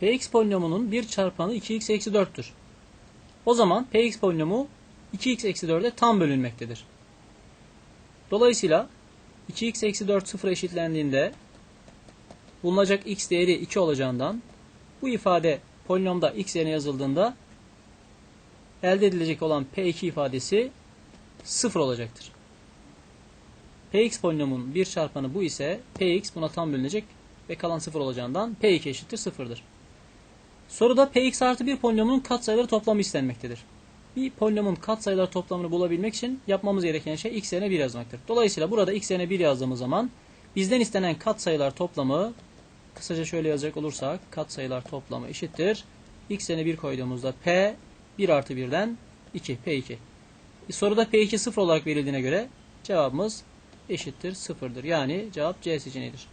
Px polinomunun bir çarpanı 2x eksi 4'tür. O zaman Px polinomu 2x eksi 4'e tam bölünmektedir. Dolayısıyla 2x eksi 4 sıfıra eşitlendiğinde bulunacak x değeri 2 olacağından bu ifade polinomda x yerine yazıldığında elde edilecek olan P2 ifadesi 0 olacaktır. Px polinomun bir çarpanı bu ise Px buna tam bölünecek ve kalan 0 olacağından P2 eşittir 0'dır. Soruda Px artı bir polinomunun katsayıları toplamı istenmektedir. Bir polinomun katsayıları toplamını bulabilmek için yapmamız gereken şey x yerine 1 yazmaktır. Dolayısıyla burada x yerine 1 yazdığımız zaman bizden istenen katsayılar toplamı kısaca şöyle yazacak olursak katsayılar toplamı eşittir. x yerine 1 koyduğumuzda p 1 artı 1'den 2 p2. E, soruda p2 0 olarak verildiğine göre cevabımız eşittir 0'dır. Yani cevap C seçeneğidir.